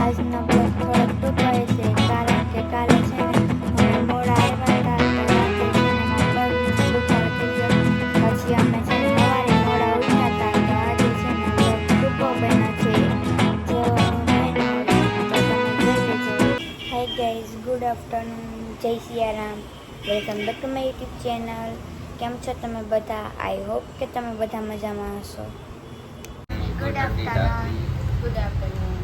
આજનો કારણ કે કાલે છે પછી અમે છે ગુડ આફ્ટરનૂન જય Siyaram. Welcome back to my YouTube channel કેમ છો તમે બધા? આઈ હોપ કે તમે બધા મજામાં હશો. ગુડ આફ્ટરનૂન ગુડ આફ્ટરનૂન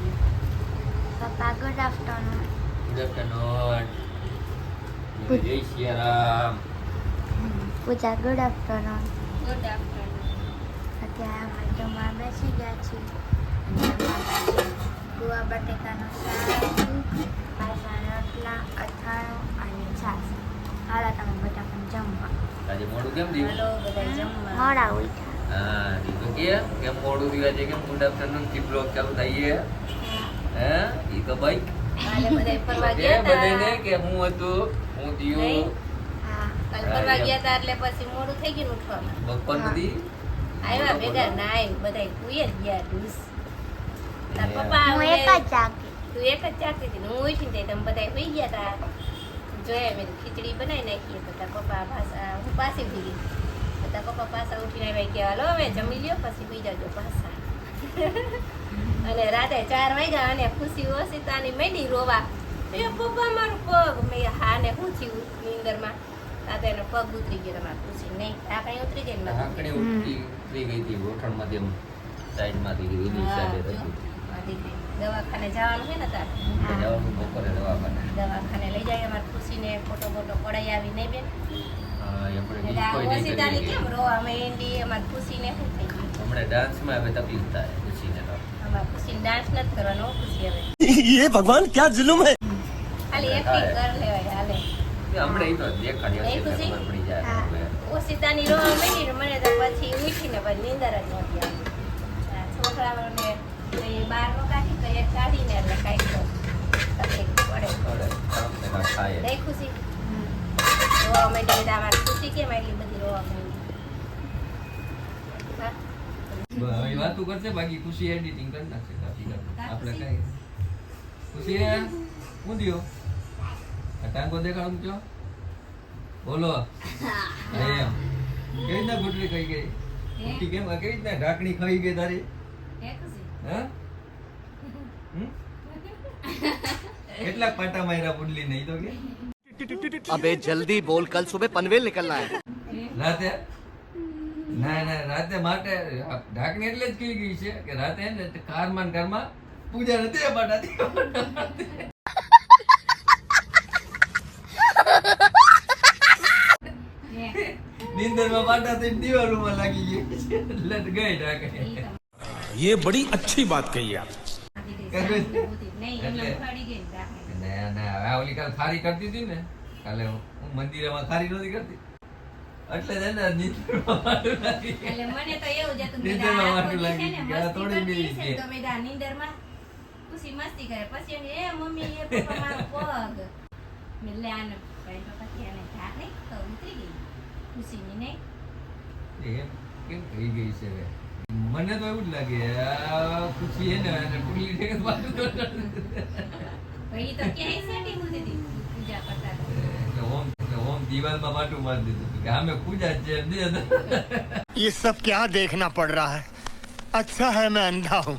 પપ્પા ગુડ આફ્ટરનૂન Good આફ્ટરનૂન જય Siyaram Puja good afternoon good afternoon અત્યારે અમે જમવા બેસી ગયા છીએ. ગુવા બટેકાનું શાક રોટલા અથાણું અને છાશ. હાલો તમે બધા પણ જમવા. આજે મોડું કેમ થયું? હાલો બધા જમવા. મોડા ઉઠ્યા. તો કે? કેમ મોડું થયું છે કેમ ગુડ આફ્ટરનૂનથી બ્લોગ ચાલુ થઈએ? હે? ઈ તો ભાઈ કે બધાને કે હું હતું હું ફરવા ગયા હતા એટલે પછી મોડું થઈ ગયું ઉઠવામાં. બપોર હા. આવ્યા ભેગા નાઈ બધા કુએ જ ગયા ઢૂસ. પપ્પા હું એક જ જાગી. તું એક જ જાગતી હતી હું ઉઠીને તે તમે બધા સુઈ ગયા હતા જોયા મેં ખીચડી બનાવી નાખીએ તો પપ્પા હું પાછી ઉઠી ગઈ તો તાર પપ્પા પાછા ઉઠીને આવ્યા કે હાલો હવે જમી લ્યો પછી સુઈ જાજો પાછા અને રાતે ચાર વાગ્યા અને ખુશી ઓશિતાની મેડી રોવા એ પપ્પા મારું પગ મેં હા ને શું થયું નીંદરમાં તાતે એનો પગ ઉતરી ગયો તમારે ખુશી નહીં આ કઈ ઉતરી ગઈ હાંકણી ઉતરી ગઈ હતી ગોઠણમાંથી એમ સાઈડમાંથી એની હા, જો. હતી. દવાખાને જવાનું છે ને તારે હા. દવાખાને લઈ જાય અમારે ખુશીને ફોટો ફોટો પડાઈ આવીને નહીં બેન હમણાં ડાન્સમાં હવે ભગવાન ક્યાં જુલુમ હે. મને તો પછી ઉઠીને પછી નીંદર જ નથી આવતી. છોકરાઓને બાર નો કાઢી તો એક કાઢીને એટલે કાંઈક તકલીફ પડે. ખુશી. રોવા માંડી બધા અમારે ખુશી કેમ એટલી બધી રોવા માંડી? વાતું કરશે બાકી ખુશી એડિટિંગ કરી નાખશે કાપી કાપી. હા, આપણે કઈ ખુશી હું? દ્યો ટાંગો દેખાડું છો બોલો. એમ. કેવી રીતના ગુટલી ખાઈ ગઈ ગુટલી કેમ? કેવી રીતના ઢાંકણી ખાઈ ગઈ તારી? હે? કેટલાક પાટા માર્યા પુડલી નહીં તો કે? अबे જલ્દી બોલ કલ સુબહ પનવેલ નીકળના હે રાતે ના ના રાતે માટે ઢાકણી એટલે જ કીધી ગઈ છે કે રાતે ને કારમાના ઘરમાં પૂજા નથી બાટાતી નીંદરમાં બાટાતી દિવાલોમાં લાગી ગઈ લટ ગઈ ઢાકણી ये बड़ी अच्छी बात कही आप। ગઈ ને દાખલે. ના ના હવે ઓલી કાલ ખારી કરતી હતી ને કાલે હું મંદિરમાં ખારી નહોતી કરતી એટલે છે ને લાગી મને તો એવું જ હતું નીંદરમાં આ વાટું બધી છે લાગી ને ગયું. થોડી મિલી છે. તો મેં નીંદરમાં ખુશી મસ્તી કરે પછી એ મમ્મી એ પપ્પા મારો પગ મેં આને ભાઈ પપ્પા કે આને ઢાક નહીં તો ઉતરી ગઈ ખુશીની નહીં એમ કેમ થઈ ગઈ છે હવે? મને તો એવું જ લાગે ખુશી હે ને અને પુડલી છે કે વાતું તો નથી. ભાઈ તો ક્યાંય સેટિંગ હોતી હતી પૂજા કરતા હતા. એટલે ઓમ એટલે ઓમ દિવાલમાં માટું મારી દીધું હતું કે આમે પૂજા જ છે એમ દે તો. ये सब क्या देखना पड़ रहा है अच्छा है मैं अंधा हूँ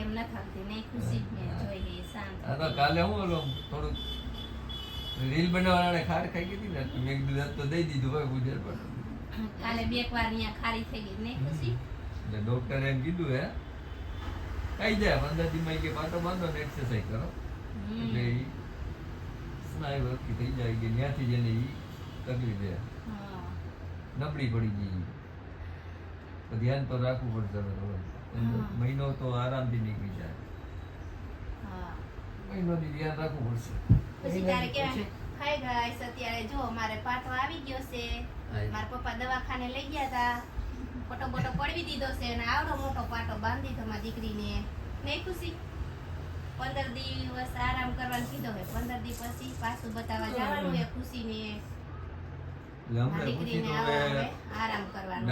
એમ ન થતી નહીં ખુશી જ મેં જોઈ એ શાંત આ તો કાલે હું ઓલો થોડુંક રીલ બનાવવાને ખાર ખાઈ ગઈ હતી ને એટલે મેં કીધું આજ તો દઈ દીધું ભાઈ પૂજા પર કાલે બે એક વાર અહીંયા ખારી થઈ ગઈ નહીં ખુશી એટલે ડોક્ટરે એમ કીધું હે ખાઈ જાય પંદર દિવસમાં કે પાટો બાંધો ને એક્સરસાઇઝ કરો. એટલે એ સ્નાયુ હલકી થઈ જાય કે ત્યાંથી જેને એ તકલીફ છે નબળી પડી ગઈ તો ધ્યાન તો રાખવું પડશે રોજ. મહિનો તો આરામથી નીકળી જાય. હા. મહિનોથી ધ્યાન રાખવું પડશે. પછી તારે કે હાય ગાઈસ અત્યારે જો મારે પાટો આવી ગયો છે. મારા પપ્પા દવાખાને લઈ ગયા હતા ફોટો બોટો પડવી દીધો છે અને આવડો મોટો પાટો બાંધી દીધો મારી દીકરીને. નહીં ખુશી પંદર દિવસ આરામ કરવાનું કીધો હોય પંદર દિવસ પછી પાછું બતાવવા જવાનું એ ખુશીને. દીકરીને આરામ કરવાનો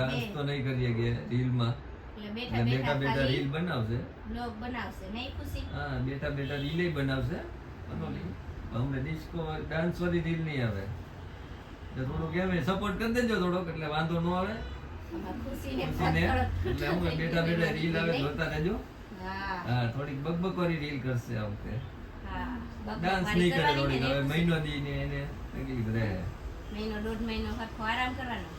બેઠા બેઠા બેઠા રીલ બનાવશે. બ્લોગ બનાવશે. નહીં ખુશી? હા બેઠા બેઠા રીલે બનાવશે. અમને ડિસ્કો ડાન્સ વાળી રીલ નહીં આવે. થોડુંક એમ સપોર્ટ કરી દેજો થોડોક એટલે વાંધો ન આવે. બેઠા બેઠા રીલ આવે જોતા રહેજો. હા થોડીક બકબકોરી રીલ કરશે આ વખતે ડાન્સ નહીં કરે થોડીક હવે મહિનો દી ને એને તકલીફ રહે. મહિનો દોઢ મહિનો સરખો આરામ કરવાનો.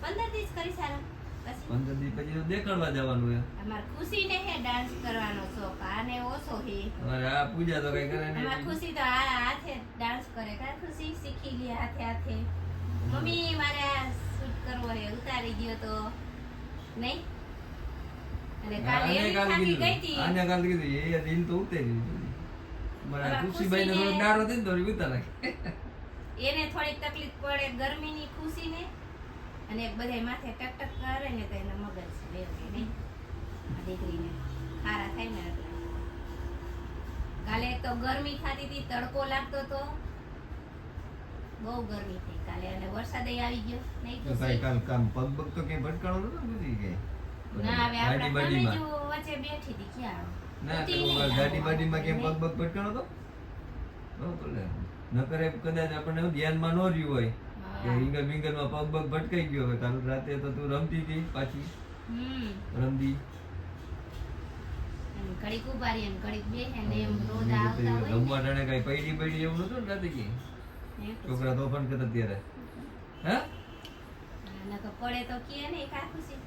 પંદર દિવસ કરી સારો. પછી? પંદર દી પછી દેખાડવા જવાનું હે. અમાર ખુશીને હે ડાન્સ કરવાનો શોખ આને ઓછો હે. અમારે આ પૂજા તો કઈ કરે અમાર નહીં ખુશી તો આ હાથે ડાન્સ કરે. કા ખુશી શીખી લે હાથે હાથે. મમ્મી મારે શૂટ કરવો હે ઉતારી ગયો તો. નહીં? અને કાલે એવી થાકી ગઈ હતી આને કાલ કીધું એ રીલ તો ઉતરી મારા ખુશીભાઈ ને ખુશીને- ડારો દે તો ઉતાર નાખે. એને થોડીક તકલીફ પડે ગરમીની ખુશીને. અને બધાય માથે ટક ટક કરે ને તો એના મગજ બેવડે નહીં? દીકરીને. ખારા થાય ને કાલે તો ગરમી ખાતી હતી તડકો લાગતો તો. બહુ ગરમી થઈ કાલે અને વરસાદ આવી ગયો. નહીં તો ભાઈ કાલ કામ પગ બગ તો કઈ ભટકાણો નતો બધી કે ના હવે ગાડી આપણા જો વચ્ચે બેઠી હતી ક્યાં ના તો ગાડી બાડીમાં કેમ પગ બગ ભટકાણો તો? બરોબર નકર એ કદાચ આપણને ધ્યાનમાં ન રહ્યું હોય કે હા. ઈંગલ વિંગલમાં પગ બગ ભટકાઈ ગયો હોય. કાલ રાતે તો તું રમતી હતી પાછી. રમતી. ઘડીક ઊભા રહી ઘડીક બેસે ને એમ રોજ આવતા હોય રમવા ટાણે કઈ પૈડી પૈડી એવું નતું ને રાતે કે તો છોકરા કરતા ત્યારે હા? પડે તો કે નહીં કા ખુશી.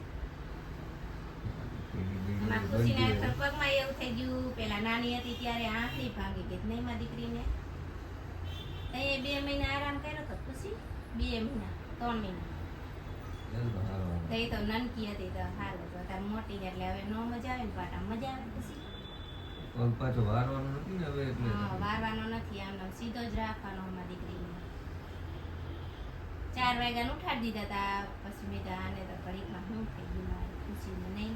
ખુશીને પગમાં એવું થઈ ગયું પેલા નાની હતી ત્યારે આંખની ભાંગી ગઈ નહીં માં દીકરીને? તઈએ બે મહિના આરામ કર્યો તો ખુશી? બે મહિના ત્રણ મહિના. તો. તો એ તો નનકી હતી તો હારું તો તાર મોટી એટલે હવે નો મજા આવે ને પાટા મજા આવે ખુશી? પગ પાછો વારવાનો નથી ને હવે એટલે? હા વારવાનો નથી આમ સીધો જ રાખવાનો અમારી ચાર વાગ્યા ઉઠાડી દીધા હતા પછી મેં આને તો ઘડીકમાં શું થઈ ગયું? મારે ખુશીને નહીં.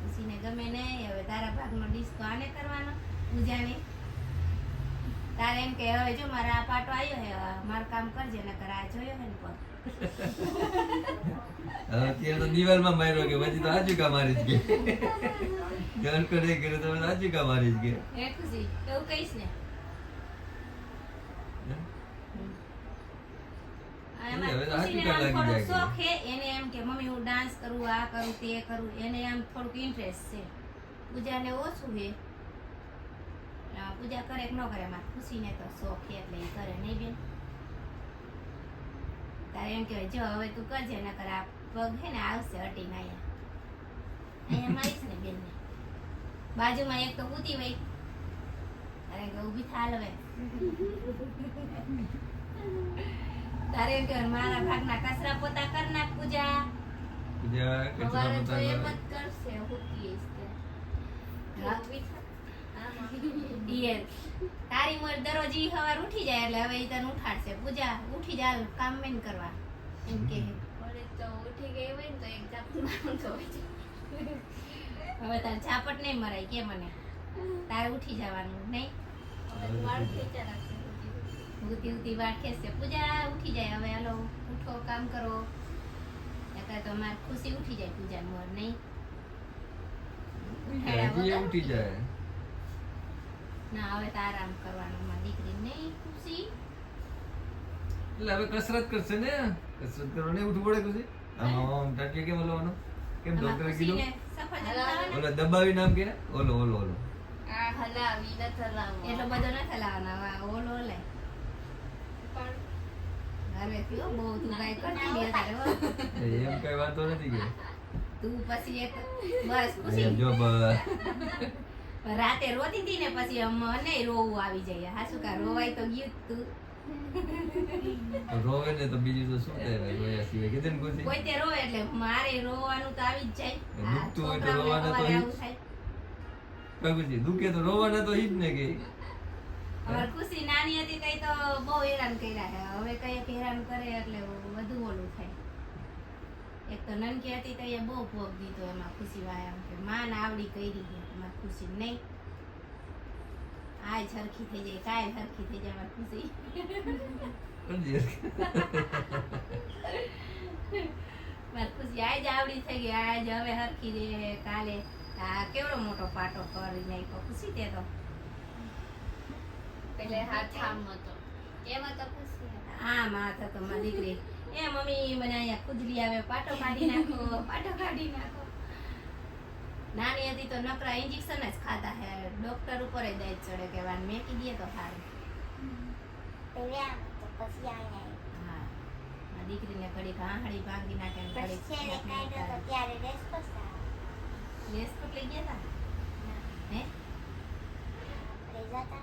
ખુશીને ગમે નહીં હવે તારા ભાગનો ડિસ્કો આને કરવાનો? પૂજાને તારે એમ કે હવે જો મારા આ પાટો આવ્યો હે મારું કામ કરજે ને આ જોયો હે ને અત્યારે તો દિવાલમાં માર્યો કે પછી તો આચુકા મારી જ ગઈ. ઘર કરે કરે તો પછી આચુકા મારી જ ગઈ. હે ખુશી એવું કહીશ ને આ એમાં હવે તો ખુશીને હાચુકા આમ લાગી થોડો જાય કે. શોખ હે એને એમ કે મમ્મી હું ડાન્સ કરું આ કરું તે કરું. એને આમ થોડુંક ઇન્ટરેસ્ટ છે. પૂજાને ઓછું છે પૂજા કરે કે ન કરે મારે ખુશીને તો શોખ છે એટલે એ કરે નહીં બેન? તારે એમ કહેવાય જો હવે તું કરજે નકર આ પગ હે ને આવશે હટીને અહીંયા અહીંયા મારીશ ને બેનને? બાજુમાં એક તો કૂતી વઈ. અરે ઊભી થાલ હવે. તારે એમ કે મારા ભાગના કચરા પોતા કર નાખ પૂજા. પૂજા કચરા પોતા એમ જ કરશે હુતી ઈય તારી મોર દરરોજ ઈ સવાર ઉઠી જાય એટલે હવે ઈ તને ઉઠાડશે. પૂજા ઉઠી જા કામ મેં કરવા. એમ કે. ઓલે તો ઉઠી ગઈ હોય ને તો એક ઝાપટ મારું તો હવે તાર ઝાપટ નહીં મરાય કે મને? તારે ઉઠી જવાનું નહીં? ઉતી ઉતી વાર ખેંચશે પૂજા ઉઠી જાય. હવે હાલો ઉઠો કામ કરો. એટલે તો માર ખુશી ઉઠી જાય પૂજા મોર નહીં? ઉઠી જાય. ના હવે તો આરામ કરવાનો મારી દીકરી. નહીં ખુશી? એટલે હવે કસરત કરશે ને? કસરત કરવા નહીં ઉઠવું પડે પછી આમ ટાટીએ કેમ હલવાનો કેમ ડોક્ટરે કીધું ઓલો દબાવી નામ કે ઓલો ઓલો ઓલો. એટલો બધો નથી લાવવાનો હવે ઓલો લે ઘરેથી હો, બહુ તું કાંઈ કરતી નહીં અત્યારે હો. એ એમ કઈ વાંધો નથી કે. તું પછી એક બસ ખુશી. જો રાતે રોતી હતી ને પછી મને રોવું આવી જાય હાસુ કા રોવાય તો ગયું તું. રોવે ને તો બીજું તો શું થાય રોયા સિવાય. કીધું ને ખુશી? કોઈ તે રોવે એટલે મારે રોવાનું તો આવી જ જાય. દુખતું હોય તો રોવાના તો કઈ ખુશી દુખે તો રોવાના તો ઈ જ ને કે. ખુશી નાની હતી કઈ તો બહુ હેરાન કર્યા છે. હવે કંઈક હેરાન કરે એટલે વધુ ઓલું થાય. એક તો નનકી હતી તો એ બહુ ભોગ દીધો એમાં ખુશી વાયા કે માન આવડી કરી ગઈ એમાં ખુશી નહીં. આય સરખી થઈ જાય કાય સરખી થઈ જાય મારી ખુશી. મારી ખુશી આજ આવડી થઈ ગઈ આજ હવે સરખી રે કાલે આ કેવડો મોટો પાટો કરી નાખ્યો ખુશી તે તો. પેલે હાથ આમ હતો. એમાં તો ખુશી. હતી. આમ આ મારી દીકરી. એ મમ્મી મને અહીંયા ખુજલી આવે પાટો કાઢી નાખો પાટો કાઢી નાખો. નાની હતી તો નકરા ઇન્જેક્શન જ ખાતા હે. ડોક્ટર ઉપર જ દઈ ચડે કે વાન મેકી દે તો સારું પછી હા. મારી દીકરીને ઘડી ઘાંહળી ભાંગી નાખે ઘડી ત્યારે લઈ ગયા હતા હે? લઈ જતા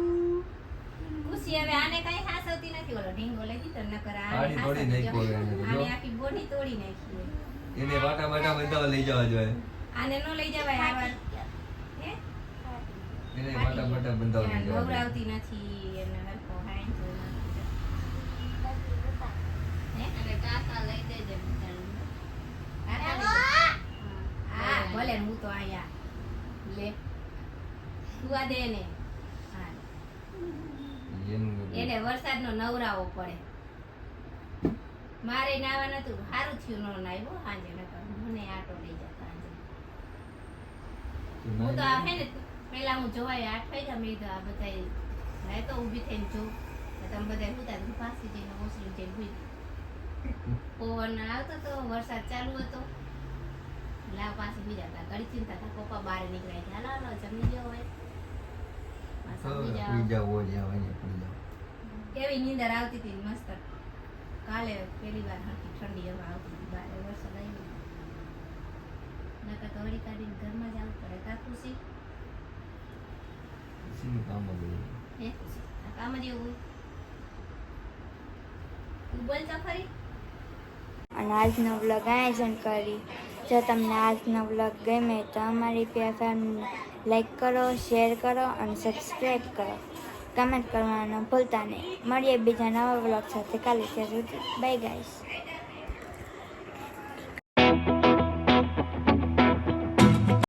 ખુશી હવે ને ને આને કઈ હાસવતી નથી. ઓલો ઢીંગો લઈ દીધો નકર આને હાડી તોડી નાખ્યો. આને આખી બોડી તોડી નાખી એને વાટા વાટા બધા લઈ જવા જોઈએ. આને નો લઈ જવાય આવા. હે? એને વાટા વાટા બંધાવ લઈ જવા જોઈએ. નવરાવતી નથી એને હાઈન તો. હે? અને કાકા લઈ દેજે. હા. ભલે હું તો આયા લે. સુવા દે ને એનું વરસાદનો નવરાવો પડે. મારે નાવા નતું. સારું થયું નો નાવ્યો. સાંજે નકર મને આટો લઈ જતા સાંજે હું તો હે ને પેલા હું જોવાય આઠ વાગ્યા મેં તો આ બધા મેં તો ઊભી થઈને જોઉં. તમે બધા સુતા હું પાસી જઈને ઓસરી જઈને ભૂઈ પવન આવતો તો વરસાદ ચાલુ હતો. લાવ પાછી બીજા હતા ઘડી ચિંતા હતા પપ્પા બહાર નીકળ્યા હાલો હાલો જમી ગયો હોય સુઈ. જાવ કેવી નીંદર આવતી હતી મસ્ત. કાલે પહેલી વાર હતી ઠંડી હવા આવતી હતી બારે વરસાદ આવ્યો નકર તો વળી કાઢીને ઘરમાં જ આવવું પડે. કા ખુશી ખુશીનું કામ જ હે? ખુશી આ કામ જ એવું તું બોલ તો ખરી અને આજનો વ્લોગ આયોજન કરી. જો તમને આજનો વ્લોગ ગમે તો અમારી ફેમ લાઈક કરો, શેર કરો અને સબસ્ક્રાઈબ કરો. કમેન્ટ કરવાનું ભૂલતા નહીં. મળીએ બીજા નવા બ્લોગ સાથે. કાલે ત્યાં સુધી. Bye, guys.